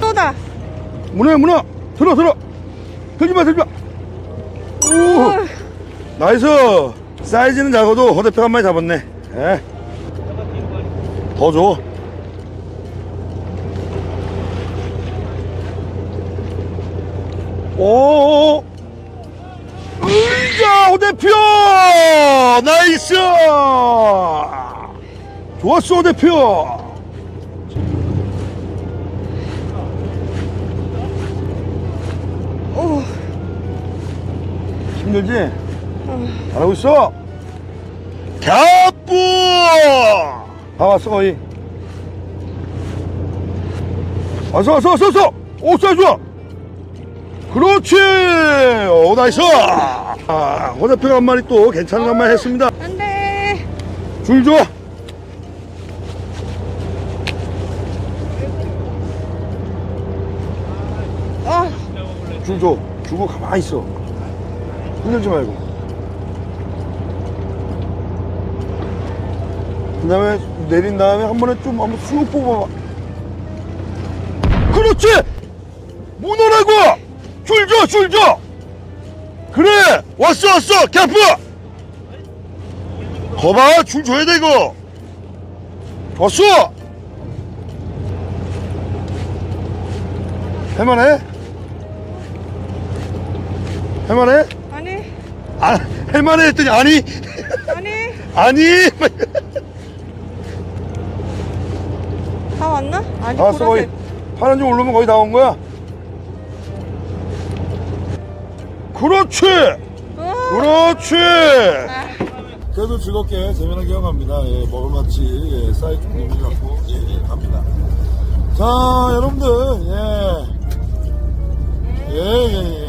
또다. 문어야 문어. 들어 들어. 들지 마 들지 마. 오, 나이스. 사이즈는 작아도 호대표 한 마리 잡았네. 예. 더줘. 오 의자 호대표 나이스! 좋았어 호대표 힘들지? 잘하고 있어. 갸뿌! 다 왔어, 거의. 왔어, 왔어, 왔어, 왔어! 오, 쏴, 좋아! 그렇지! 오, 나이스! 아, 호대표가 한 마리 또 괜찮은 한 마리 했습니다. 안 돼. 줄 줘! 아, 줄 줘. 주고 가만히 있어. 흔들지 말고. 그 다음에 내린 다음에 한 번에 좀 한번 쑥 뽑아봐. 그렇지! 문어라고! 줄 줘, 줄 줘! 그래! 왔어, 왔어! 캐프! 거봐, 줄 줘야 돼, 이거! 좋았어! 할만해? 할만해? 아니, 아, 할만해 했더니 아니 아니. 아니 다 왔나? 아직 다 왔어 거의 보라색. 파란 줄 오르면 거의 다 온 거야 그렇지 어. 그렇지 아, 그래도 즐겁게 재미나게 이어갑니다 예, 먹을만치 예, 사이즈 공기 갖고 예, 예, 갑니다 자 여러분들 예. 예, 예, 예, 예, 예.